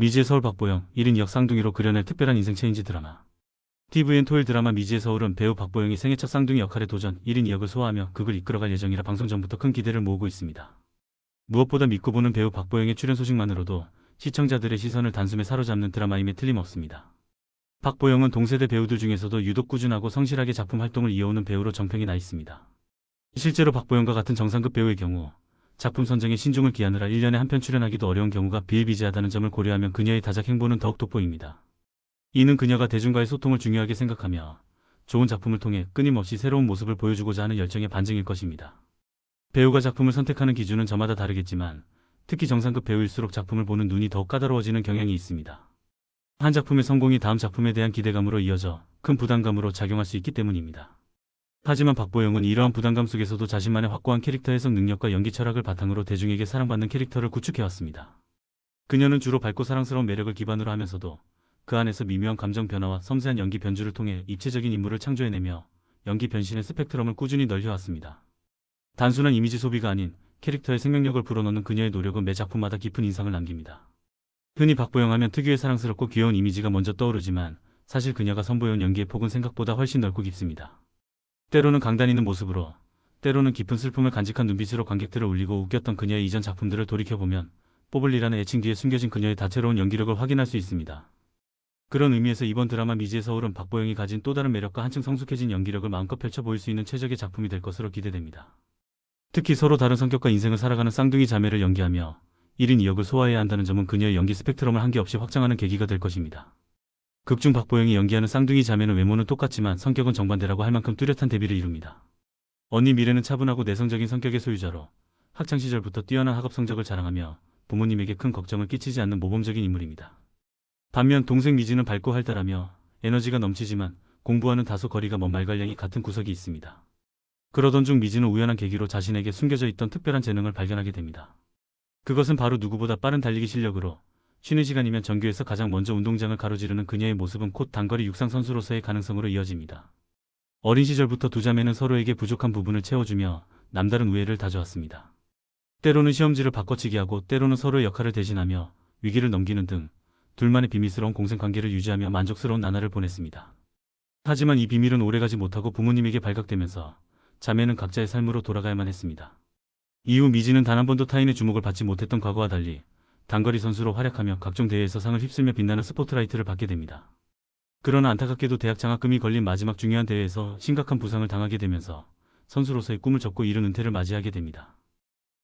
미지의 서울 박보영 1인 2역 쌍둥이로 그려낼 특별한 인생 체인지 드라마. TVN 토요일 드라마 미지의 서울은 배우 박보영이 생애 첫 쌍둥이 역할에 도전 1인 2역을 소화하며 극을 이끌어갈 예정이라 방송 전부터 큰 기대를 모으고 있습니다. 무엇보다 믿고 보는 배우 박보영의 출연 소식만으로도 시청자들의 시선을 단숨에 사로잡는 드라마임에 틀림없습니다. 박보영은 동세대 배우들 중에서도 유독 꾸준하고 성실하게 작품 활동을 이어오는 배우로 정평이 나 있습니다. 실제로 박보영과 같은 정상급 배우의 경우 작품 선정에 신중을 기하느라 1년에 한 편 출연하기도 어려운 경우가 비일비재하다는 점을 고려하면 그녀의 다작 행보는 더욱 돋보입니다. 이는 그녀가 대중과의 소통을 중요하게 생각하며 좋은 작품을 통해 끊임없이 새로운 모습을 보여주고자 하는 열정의 반증일 것입니다. 배우가 작품을 선택하는 기준은 저마다 다르겠지만 특히 정상급 배우일수록 작품을 보는 눈이 더욱 까다로워지는 경향이 있습니다. 한 작품의 성공이 다음 작품에 대한 기대감으로 이어져 큰 부담감으로 작용할 수 있기 때문입니다. 하지만 박보영은 이러한 부담감 속에서도 자신만의 확고한 캐릭터 해석 능력과 연기 철학을 바탕으로 대중에게 사랑받는 캐릭터를 구축해왔습니다. 그녀는 주로 밝고 사랑스러운 매력을 기반으로 하면서도 그 안에서 미묘한 감정 변화와 섬세한 연기 변주를 통해 입체적인 인물을 창조해내며 연기 변신의 스펙트럼을 꾸준히 넓혀왔습니다. 단순한 이미지 소비가 아닌 캐릭터의 생명력을 불어넣는 그녀의 노력은 매 작품마다 깊은 인상을 남깁니다. 흔히 박보영 하면 특유의 사랑스럽고 귀여운 이미지가 먼저 떠오르지만 사실 그녀가 선보여온 연기의 폭은 생각보다 훨씬 넓고 깊습니다. 때로는 강단 있는 모습으로, 때로는 깊은 슬픔을 간직한 눈빛으로 관객들을 울리고 웃겼던 그녀의 이전 작품들을 돌이켜보면 뽑을리라는 애칭 뒤에 숨겨진 그녀의 다채로운 연기력을 확인할 수 있습니다. 그런 의미에서 이번 드라마 미지의 서울은 박보영이 가진 또 다른 매력과 한층 성숙해진 연기력을 마음껏 펼쳐 보일 수 있는 최적의 작품이 될 것으로 기대됩니다. 특히 서로 다른 성격과 인생을 살아가는 쌍둥이 자매를 연기하며 1인 2역을 소화해야 한다는 점은 그녀의 연기 스펙트럼을 한계 없이 확장하는 계기가 될 것입니다. 극중 박보영이 연기하는 쌍둥이 자매는 외모는 똑같지만 성격은 정반대라고 할 만큼 뚜렷한 대비를 이룹니다. 언니 미래는 차분하고 내성적인 성격의 소유자로 학창시절부터 뛰어난 학업 성적을 자랑하며 부모님에게 큰 걱정을 끼치지 않는 모범적인 인물입니다. 반면 동생 미지는 밝고 활달하며 에너지가 넘치지만 공부와는 다소 거리가 먼 말괄량이 같은 구석이 있습니다. 그러던 중 미지는 우연한 계기로 자신에게 숨겨져 있던 특별한 재능을 발견하게 됩니다. 그것은 바로 누구보다 빠른 달리기 실력으로 쉬는 시간이면 전교에서 가장 먼저 운동장을 가로지르는 그녀의 모습은 곧 단거리 육상 선수로서의 가능성으로 이어집니다. 어린 시절부터 두 자매는 서로에게 부족한 부분을 채워주며 남다른 우애를 다져왔습니다. 때로는 시험지를 바꿔치기 하고 때로는 서로의 역할을 대신하며 위기를 넘기는 등 둘만의 비밀스러운 공생관계를 유지하며 만족스러운 나날을 보냈습니다. 하지만 이 비밀은 오래가지 못하고 부모님에게 발각되면서 자매는 각자의 삶으로 돌아가야만 했습니다. 이후 미지는 단 한 번도 타인의 주목을 받지 못했던 과거와 달리 단거리 선수로 활약하며 각종 대회에서 상을 휩쓸며 빛나는 스포트라이트를 받게 됩니다. 그러나 안타깝게도 대학 장학금이 걸린 마지막 중요한 대회에서 심각한 부상을 당하게 되면서 선수로서의 꿈을 접고 이른 은퇴를 맞이하게 됩니다.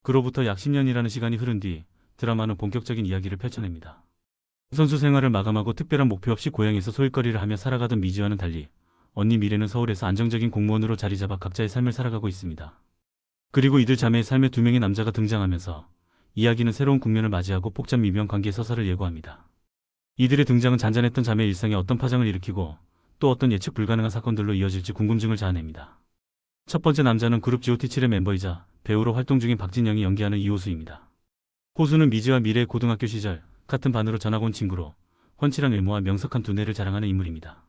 그로부터 약 10년이라는 시간이 흐른 뒤 드라마는 본격적인 이야기를 펼쳐냅니다. 선수 생활을 마감하고 특별한 목표 없이 고향에서 소일거리를 하며 살아가던 미지와는 달리 언니 미래는 서울에서 안정적인 공무원으로 자리 잡아 각자의 삶을 살아가고 있습니다. 그리고 이들 자매의 삶에 두 명의 남자가 등장하면서 이야기는 새로운 국면을 맞이하고 복잡 미묘한 관계의 서사를 예고합니다. 이들의 등장은 잔잔했던 자매의 일상에 어떤 파장을 일으키고 또 어떤 예측 불가능한 사건들로 이어질지 궁금증을 자아냅니다. 첫 번째 남자는 그룹 GOT7의 멤버이자 배우로 활동 중인 박진영이 연기하는 이호수입니다. 호수는 미지와 미래의 고등학교 시절 같은 반으로 전학 온 친구로 훤칠한 외모와 명석한 두뇌를 자랑하는 인물입니다.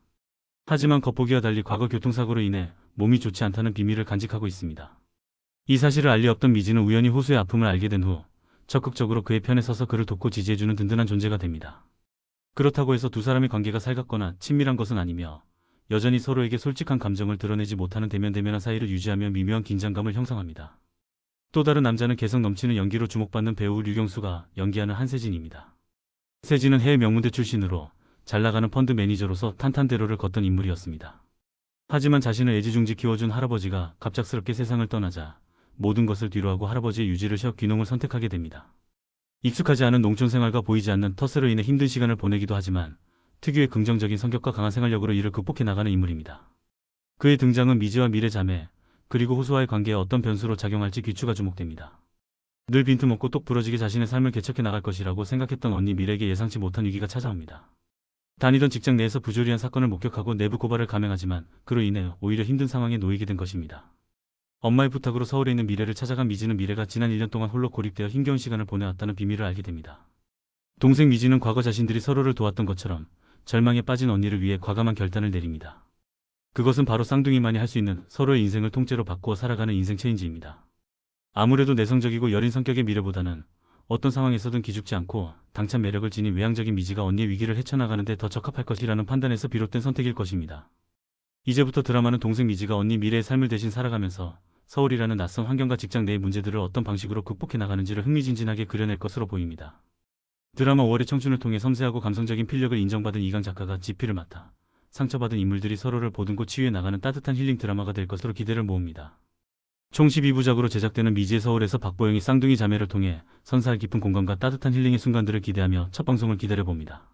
하지만 겉보기와 달리 과거 교통사고로 인해 몸이 좋지 않다는 비밀을 간직하고 있습니다. 이 사실을 알리 없던 미지는 우연히 호수의 아픔을 알게 된 후 적극적으로 그의 편에 서서 그를 돕고 지지해주는 든든한 존재가 됩니다. 그렇다고 해서 두 사람의 관계가 살갑거나 친밀한 것은 아니며 여전히 서로에게 솔직한 감정을 드러내지 못하는 대면대면한 사이를 유지하며 미묘한 긴장감을 형성합니다. 또 다른 남자는 개성 넘치는 연기로 주목받는 배우 류경수가 연기하는 한세진입니다. 세진은 해외 명문대 출신으로 잘 나가는 펀드 매니저로서 탄탄대로를 걷던 인물이었습니다. 하지만 자신을 애지중지 키워준 할아버지가 갑작스럽게 세상을 떠나자 모든 것을 뒤로하고 할아버지의 유지를 쉬어 귀농을 선택하게 됩니다. 익숙하지 않은 농촌 생활과 보이지 않는 텃세로 인해 힘든 시간을 보내기도 하지만 특유의 긍정적인 성격과 강한 생활력으로 이를 극복해 나가는 인물입니다. 그의 등장은 미지와 미래 자매, 그리고 호수와의 관계에 어떤 변수로 작용할지 귀추가 주목됩니다. 늘 빈틈없고 똑 부러지게 자신의 삶을 개척해 나갈 것이라고 생각했던 언니 미래에게 예상치 못한 위기가 찾아옵니다. 다니던 직장 내에서 부조리한 사건을 목격하고 내부 고발을 감행하지만 그로 인해 오히려 힘든 상황에 놓이게 된 것입니다. 엄마의 부탁으로 서울에 있는 미래를 찾아간 미지는 미래가 지난 1년 동안 홀로 고립되어 힘겨운 시간을 보내왔다는 비밀을 알게 됩니다. 동생 미지는 과거 자신들이 서로를 도왔던 것처럼 절망에 빠진 언니를 위해 과감한 결단을 내립니다. 그것은 바로 쌍둥이만이 할 수 있는 서로의 인생을 통째로 바꾸어 살아가는 인생 체인지입니다. 아무래도 내성적이고 여린 성격의 미래보다는 어떤 상황에서든 기죽지 않고 당찬 매력을 지닌 외향적인 미지가 언니의 위기를 헤쳐나가는 데 더 적합할 것이라는 판단에서 비롯된 선택일 것입니다. 이제부터 드라마는 동생 미지가 언니 미래의 삶을 대신 살아가면서 서울이라는 낯선 환경과 직장 내의 문제들을 어떤 방식으로 극복해 나가는지를 흥미진진하게 그려낼 것으로 보입니다. 드라마 5월의 청춘을 통해 섬세하고 감성적인 필력을 인정받은 이강 작가가 지피를 맡아 상처받은 인물들이 서로를 보듬고 치유해 나가는 따뜻한 힐링 드라마가 될 것으로 기대를 모읍니다. 총 12부작으로 제작되는 미지의 서울에서 박보영이 쌍둥이 자매를 통해 선사할 깊은 공감과 따뜻한 힐링의 순간들을 기대하며 첫 방송을 기다려봅니다.